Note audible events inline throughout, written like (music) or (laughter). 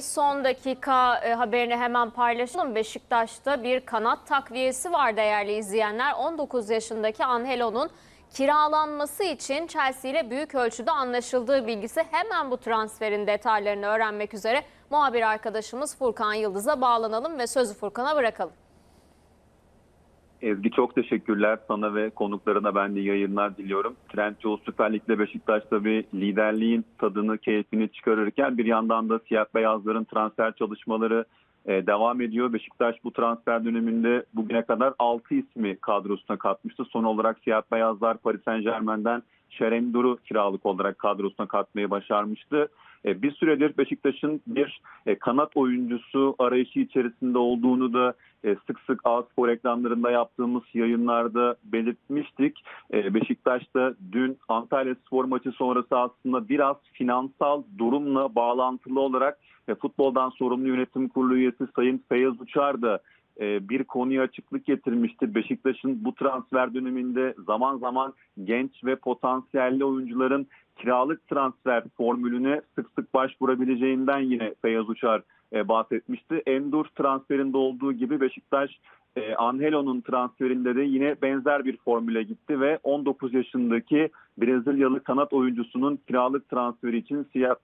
Son dakika e, haberini hemen paylaşalım. Beşiktaş'ta bir kanat takviyesi var değerli izleyenler. 19 yaşındaki Angelo'nun kiralanması için Chelsea ile büyük ölçüde anlaşıldığı bilgisi hemen bu transferin detaylarını öğrenmek üzere muhabir arkadaşımız Furkan Yıldız'a bağlanalım ve sözü Furkan'a bırakalım. Ezgi çok teşekkürler sana ve konuklarına ben de yayınlar diliyorum. Trendyol Süper Lig'de Beşiktaş tabii liderliğin tadını, keyfini çıkarırken bir yandan da siyah beyazların transfer çalışmaları e, devam ediyor. Beşiktaş bu transfer döneminde bugüne kadar 6 ismi kadrosuna katmıştı. Son olarak siyah beyazlar Paris Saint Germain'den Şerendur'u kiralık olarak kadrosuna katmayı başarmıştı. E, bir süredir Beşiktaş'ın bir e, kanat oyuncusu arayışı içerisinde olduğunu da e, sık sık A-Spor reklamlarında yaptığımız yayınlarda belirtmiştik. Beşiktaş'ta dün Antalya Spor maçı sonrası aslında biraz finansal durumla bağlantılı olarak futboldan sorumlu yönetim kurulu üyesi Sayın Feyyaz Uçar da bir konuya açıklık getirmişti. Beşiktaş'ın bu transfer döneminde zaman zaman genç ve potansiyelli oyuncuların kiralık transfer formülüne sık sık başvurabileceğinden yine Feyyaz Uçar e, bahsetmişti. Endur transferinde olduğu gibi Beşiktaş e, Angelo'nun transferinde de yine benzer bir formüle gitti ve 19 yaşındaki Brezilyalı kanat oyuncusunun kiralık transferi için siyah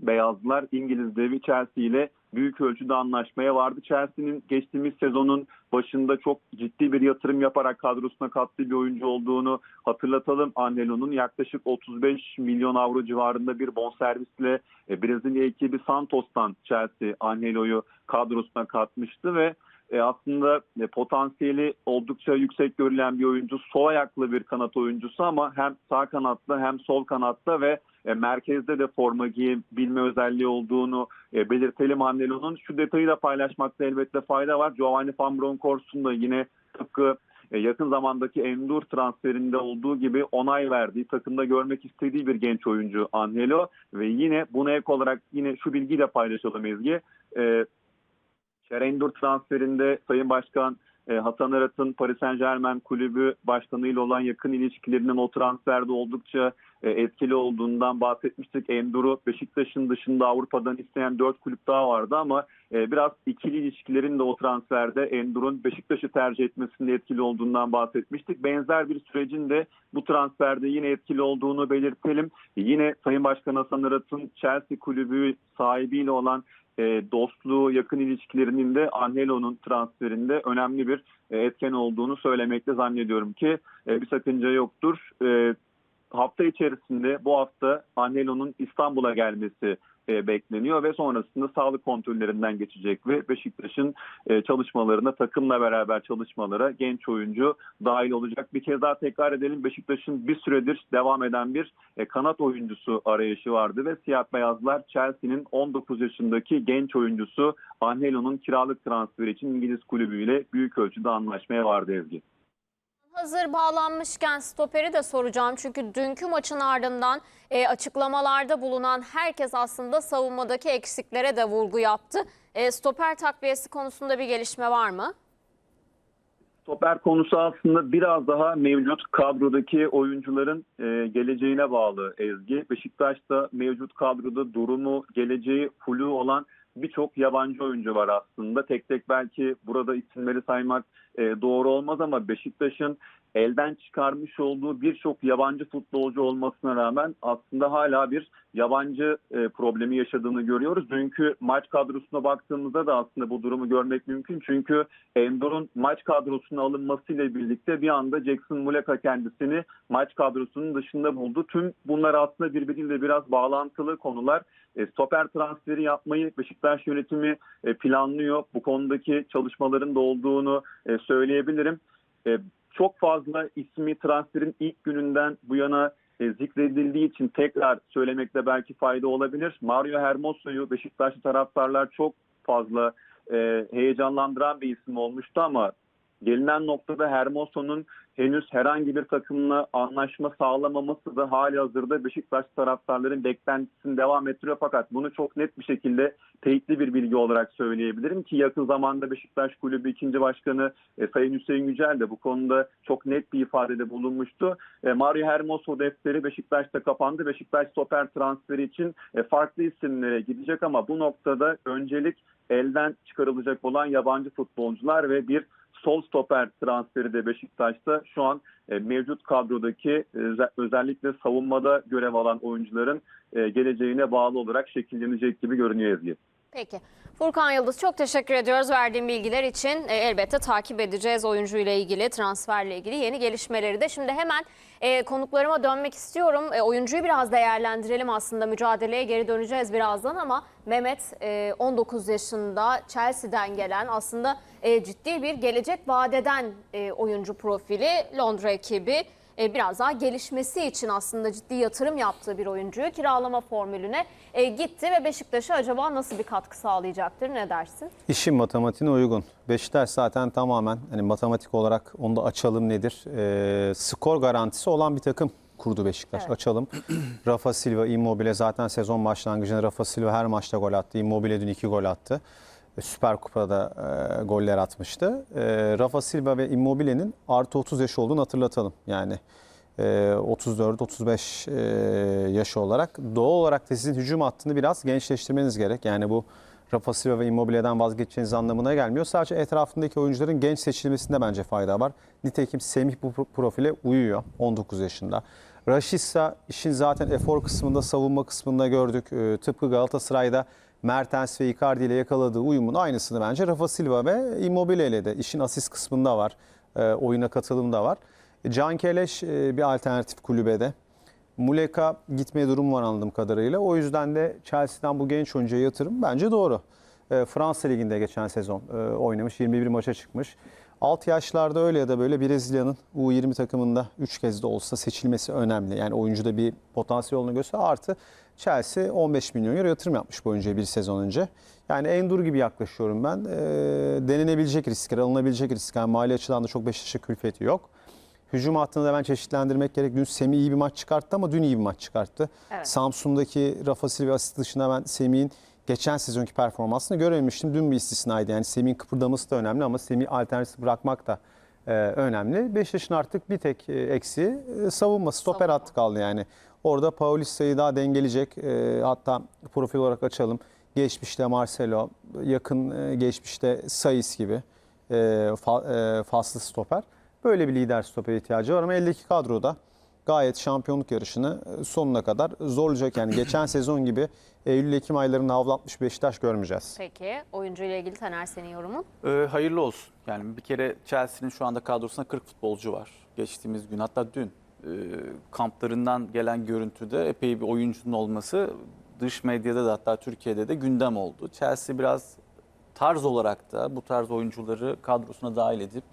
beyazlar İngiliz devi Chelsea ile büyük ölçüde anlaşmaya vardı. Chelsea'nin geçtiğimiz sezonun başında çok ciddi bir yatırım yaparak kadrosuna kattığı bir oyuncu olduğunu hatırlatalım. Angelo'nun yaklaşık 35 milyon avro civarında bir bonservisle e, Brezilya ekibi Santos'tan Chelsea Angelo'yu kadrosuna katmıştı ve e, aslında e, potansiyeli oldukça yüksek görülen bir oyuncu. Sol ayaklı bir kanat oyuncusu ama hem sağ kanatta hem sol kanatta ve e, merkezde de forma giyebilme özelliği olduğunu e, belirtelim Angelo'nun. Şu detayı da paylaşmakta elbette fayda var. Giovanni Van Bronckhorst'un da yine tıpkı e, yakın zamandaki Endur transferinde olduğu gibi onay verdiği, takımda görmek istediği bir genç oyuncu Angelo ve yine buna ek olarak yine şu bilgiyi de paylaşalım Ezgi. E, Şerendur transferinde Sayın Başkan e, Hasan Arat'ın Paris Saint Germain kulübü başkanıyla olan yakın ilişkilerinin o transferde oldukça etkili olduğundan bahsetmiştik. Endur'u Beşiktaş'ın dışında Avrupa'dan isteyen dört kulüp daha vardı ama e, biraz ikili ilişkilerin de o transferde Endur'un Beşiktaş'ı tercih etmesinde etkili olduğundan bahsetmiştik. Benzer bir sürecin de bu transferde yine etkili olduğunu belirtelim. Yine Sayın Başkan Hasan Arat'ın Chelsea kulübü sahibiyle olan e, dostluğu, yakın ilişkilerinin de Angelo'nun transferinde önemli bir e, etken olduğunu söylemekte zannediyorum ki e, bir sakınca yoktur. Hafta içerisinde bu hafta Angelo'nun İstanbul'a gelmesi e, bekleniyor ve sonrasında sağlık kontrollerinden geçecek ve Beşiktaş'ın e, çalışmalarına takımla beraber çalışmalara genç oyuncu dahil olacak. Bir kez daha tekrar edelim Beşiktaş'ın bir süredir devam eden bir e, kanat oyuncusu arayışı vardı ve siyah beyazlar Chelsea'nin 19 yaşındaki genç oyuncusu Angelo'nun kiralık transferi için İngiliz kulübüyle büyük ölçüde anlaşmaya vardı Ezgi. Hazır bağlanmışken stoperi de soracağım. Çünkü dünkü maçın ardından e, açıklamalarda bulunan herkes aslında savunmadaki eksiklere de vurgu yaptı. E, stoper takviyesi konusunda bir gelişme var mı? Stoper konusu aslında biraz daha mevcut kadrodaki oyuncuların e, geleceğine bağlı Ezgi. Beşiktaş'ta mevcut kadroda durumu, geleceği, flu olan birçok yabancı oyuncu var aslında. Tek tek belki burada isimleri saymak e, doğru olmaz ama Beşiktaş'ın elden çıkarmış olduğu birçok yabancı futbolcu olmasına rağmen aslında hala bir yabancı e, problemi yaşadığını görüyoruz. Dünkü maç kadrosuna baktığımızda da aslında bu durumu görmek mümkün. Çünkü Endor'un maç kadrosuna alınmasıyla birlikte bir anda Jackson Muleka kendisini maç kadrosunun dışında buldu. Tüm bunlar aslında birbiriyle biraz bağlantılı konular. E, stoper transferi yapmayı Beşiktaş yönetimi e, planlıyor. Bu konudaki çalışmaların da olduğunu e, söyleyebilirim. E, çok fazla ismi transferin ilk gününden bu yana zikredildiği için tekrar söylemekte belki fayda olabilir. Mario Hermoso'yu Beşiktaşlı taraftarlar çok fazla heyecanlandıran bir isim olmuştu ama Gelinen noktada Hermoso'nun henüz herhangi bir takımla anlaşma sağlamaması da hali hazırda Beşiktaş taraftarların beklentisini devam ettiriyor. Fakat bunu çok net bir şekilde teyitli bir bilgi olarak söyleyebilirim ki yakın zamanda Beşiktaş Kulübü ikinci başkanı e, Sayın Hüseyin Yücel de bu konuda çok net bir ifadede bulunmuştu. E, Mario Hermoso defteri Beşiktaş'ta kapandı. Beşiktaş stoper transferi için e, farklı isimlere gidecek ama bu noktada öncelik elden çıkarılacak olan yabancı futbolcular ve bir sol stoper transferi de Beşiktaş'ta şu an e, mevcut kadrodaki e, öze- özellikle savunmada görev alan oyuncuların e, geleceğine bağlı olarak şekillenecek gibi görünüyor Ezgi. Peki. Furkan Yıldız çok teşekkür ediyoruz verdiğin bilgiler için. E, elbette takip edeceğiz oyuncuyla ilgili, transferle ilgili yeni gelişmeleri de. Şimdi hemen e, konuklarıma dönmek istiyorum. E, oyuncuyu biraz değerlendirelim aslında. Mücadeleye geri döneceğiz birazdan ama Mehmet e, 19 yaşında Chelsea'den gelen aslında e, ciddi bir gelecek vadeden e, oyuncu profili. Londra ekibi biraz daha gelişmesi için aslında ciddi yatırım yaptığı bir oyuncuyu kiralama formülüne e, gitti ve Beşiktaş'a acaba nasıl bir katkı sağlayacaktır ne dersin? İşin matematiğine uygun. Beşiktaş zaten tamamen hani matematik olarak onu da açalım nedir? Ee, skor garantisi olan bir takım kurdu Beşiktaş. Evet. Açalım. (clears throat) Rafa Silva, Immobile zaten sezon başlangıcında Rafa Silva her maçta gol attı. Immobile dün iki gol attı. E, Süper Kupa'da e, goller atmıştı. E, Rafa Silva ve Immobile'nin artı 30 yaş olduğunu hatırlatalım. Yani e, 34-35 e, yaşı olarak. Doğal olarak da sizin hücum hattını biraz gençleştirmeniz gerek. Yani bu Rafa Silva ve Immobile'den vazgeçeceğiniz anlamına gelmiyor. Sadece etrafındaki oyuncuların genç seçilmesinde bence fayda var. Nitekim Semih bu pro- profile uyuyor 19 yaşında. Raşitsa işin zaten efor kısmında, savunma kısmında gördük. Ee, tıpkı Galatasaray'da Mertens ve Icardi ile yakaladığı uyumun aynısını bence Rafa Silva ve Immobile ile de işin asist kısmında var. Ee, oyuna katılım da var. Can Keleş e, bir alternatif kulübede. Muleka gitme durumu var anladığım kadarıyla. O yüzden de Chelsea'den bu genç oyuncuya yatırım bence doğru. E, Fransa Ligi'nde geçen sezon e, oynamış. 21 maça çıkmış. Alt yaşlarda öyle ya da böyle Brezilya'nın U20 takımında 3 kez de olsa seçilmesi önemli. Yani oyuncuda bir potansiyel olduğunu gösteriyor. Artı Chelsea 15 milyon euro yatırım yapmış bu oyuncuya bir sezon önce. Yani Endur gibi yaklaşıyorum ben. E, denenebilecek riskler, alınabilecek riskler. Yani mali açıdan da çok Beşiktaş'a külfeti yok. Hücum hattını da ben çeşitlendirmek gerek. Dün Semih iyi bir maç çıkarttı ama dün iyi bir maç çıkarttı. Evet. Samsun'daki Rafa Silva asist dışında ben Semih'in geçen sezonki performansını görememiştim. Dün bir istisnaydı. Yani Semih'in kıpırdaması da önemli ama Semih alternatif bırakmak da e, önemli. Beşiktaş'ın artık bir tek e, eksiği e, savunma. Stoper Savunma. hattı kaldı yani. Orada Paulista'yı daha dengeleyecek. E, hatta profil olarak açalım. Geçmişte Marcelo, yakın e, geçmişte Sayıs gibi e, fa, e, faslı stoper. Böyle bir lider stoper ihtiyacı var ama eldeki kadroda gayet şampiyonluk yarışını e, sonuna kadar zorlayacak. Yani geçen (clears throat) sezon gibi Eylül-Ekim aylarını avlatmış Beşiktaş görmeyeceğiz. Peki oyuncuyla ilgili Taner senin yorumun? Ee, hayırlı olsun. Yani bir kere Chelsea'nin şu anda kadrosunda 40 futbolcu var. Geçtiğimiz gün hatta dün e, kamplarından gelen görüntüde epey bir oyuncunun olması dış medyada da hatta Türkiye'de de gündem oldu. Chelsea biraz tarz olarak da bu tarz oyuncuları kadrosuna dahil edip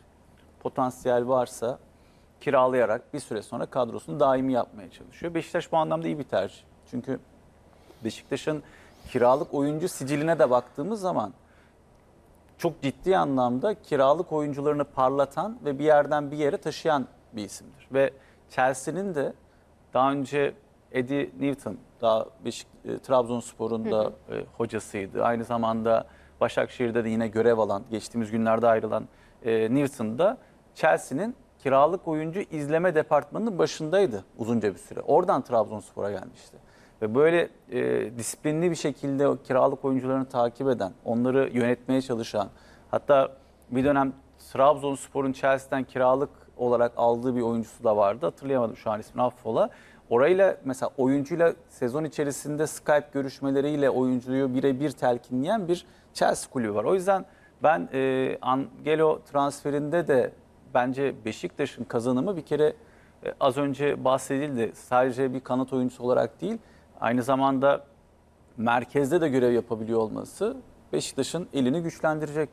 potansiyel varsa kiralayarak bir süre sonra kadrosunu daimi yapmaya çalışıyor. Beşiktaş bu anlamda iyi bir tercih. Çünkü Beşiktaş'ın kiralık oyuncu siciline de baktığımız zaman çok ciddi anlamda kiralık oyuncularını parlatan ve bir yerden bir yere taşıyan bir isimdir. Ve Chelsea'nin de daha önce Eddie Newton, daha Beşik, e, Trabzonspor'un da e, hocasıydı. Aynı zamanda Başakşehir'de de yine görev alan, geçtiğimiz günlerde ayrılan e, Newton da Chelsea'nin kiralık oyuncu izleme departmanının başındaydı uzunca bir süre. Oradan Trabzonspor'a gelmişti. Ve böyle e, disiplinli bir şekilde kiralık oyuncularını takip eden, onları yönetmeye çalışan, hatta bir dönem Trabzonspor'un Chelsea'den kiralık olarak aldığı bir oyuncusu da vardı. Hatırlayamadım şu an ismini affola. Orayla mesela oyuncuyla sezon içerisinde Skype görüşmeleriyle oyuncuyu birebir telkinleyen bir Chelsea kulübü var. O yüzden ben e, Angelo transferinde de bence Beşiktaş'ın kazanımı bir kere e, az önce bahsedildi. Sadece bir kanat oyuncusu olarak değil, aynı zamanda merkezde de görev yapabiliyor olması Beşiktaş'ın elini güçlendirecek.